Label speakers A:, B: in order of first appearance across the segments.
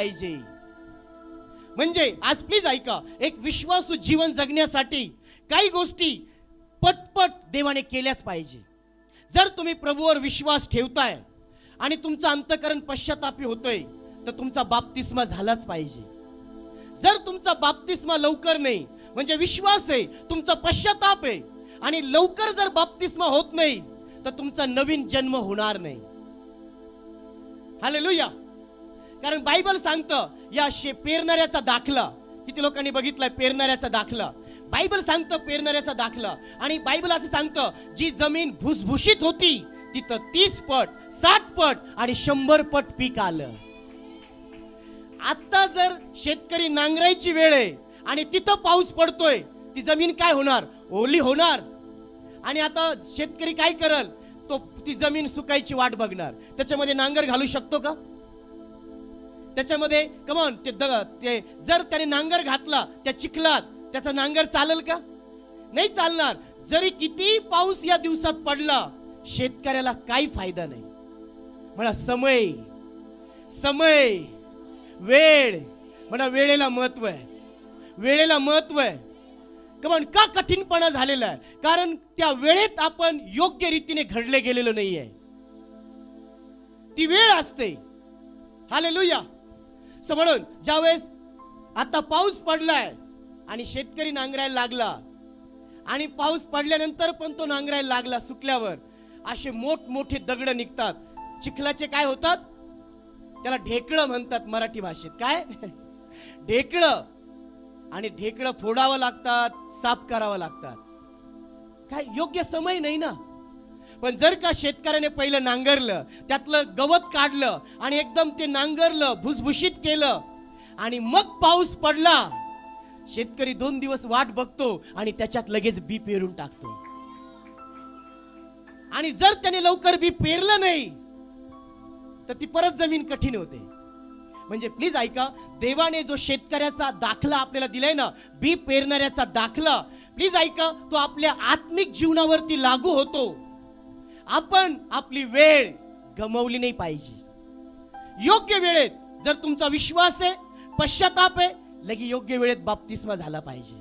A: पाहिजे. म्हणजे आज प्लीज ऐका एक विश्वासू जीवन जगण्यासाठी काही गोष्टी पटपट देवाने केल्याच पाहिजे. जर तुम्ही प्रभूवर विश्वास ठेवताय आणि तुमचं अंतकरण पश्चातापी होतोय तर तुमचा बाप्तिस्मा झालाच पाहिजे. जर तुमचा बाप्तिस्मा लवकर नाही म्हणजे विश्वास आहे तुमचा पश्चाताप आहे आणि लवकर जर बाप्तिस्मा होत नाही तर तुमचा नवीन जन्म होणार नाही. हालेलुया कारण बायबल सांगतं या शे पेरणाऱ्याचा दाखला. किती लोकांनी बघितलाय पेरणाऱ्याचा दाखला. बायबल सांगतं पेरणाऱ्याचा दाखला. आणि बायबल असं सांगतं जी जमीन भुसभुशीत होती तिथं तीस पट साठ पट आणि शंभर पट पीक आलं. आता जर शेतकरी नांगरायची वेळ आहे आणि तिथं पाऊस पडतोय ती जमीन काय होणार? ओली होणार. आणि आता शेतकरी काय करल? तो ती जमीन सुकायची वाट बघणार. त्याच्यामध्ये नांगर घालू शकतो का? त्याच्यामध्ये कमॉन ते द- ते जर त्याने नांगर घातला त्या चिखलात त्याचा नांगर चालेल का? नाही चालणार. जरी किती पाऊस या दिवसात पडला शेतकऱ्याला काही फायदा नाही. म्हणा समय. समय. वेळ. म्हणा वेळेला महत्त्व आहे. वेळेला महत्त्व आहे. कमन का कठीणपणा झालेला आहे? कारण त्या वेळेत आपण योग्य रीतीने घडले गेलेलो नाही आहे ती वेळ असते. हालेलुया सो म्हणून ज्यावेळेस आता पाऊस पडलाय आणि शेतकरी नांगरायला लागला आणि पाऊस पडल्यानंतर पण तो नांगरायला लागला सुकल्यावर असे मोठमोठे दगड निघतात. चिखलाचे काय होतात? त्याला ढेकळं म्हणतात मराठी भाषेत. काय? ढेकळं. आणि ढेकळं फोडावं लागतात साफ करावं लागतात. काय योग्य समय नाही ना? पण जर का शेतकऱ्याने पहिलं नांगरलं त्यातलं गवत काढलं आणि एकदम ते नांगरलं भुसभुशीत केलं आणि मग पाऊस पडला शेतकरी दोन दिवस वाट बघतो आणि त्याच्यात लगेच बी पेरून टाकतो. आणि जर त्याने लवकर बी पेरलं नाही तर ती परत जमीन कठीण होते. म्हणजे प्लीज ऐका देवाने जो शेतकऱ्याचा दाखला आपल्याला दिलाय ना बी पेरणाऱ्याचा दाखला प्लीज ऐका तो आपल्या आत्मिक जीवनावरती लागू होतो. आपण आपली वेळ गमवली नाही पाहिजे. योग्य वेळेत जर तुमचा विश्वास आहे पश्चाताप आहे लगे योग्य वेळेत बाप्तिस्मा झाला पाहिजे.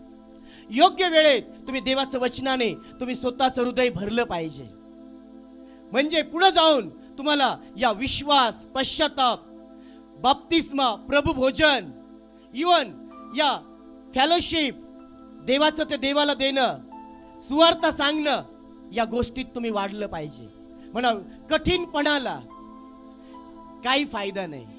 A: योग्य वेळेत तुम्ही देवाचं वचनाने तुम्ही स्वतःचं हृदय भरलं पाहिजे. म्हणजे पुढे जाऊन तुम्हाला या विश्वास पश्चाताप बाप्तिस्मा प्रभू भोजन इवन या फॅलोशिप देवाचं ते देवाला देणं सुवार्ता सांगणं या गोष्टीत तुम्ही वाढलं पाहिजे. म्हणा कठीणपणाला काही फायदा नाही.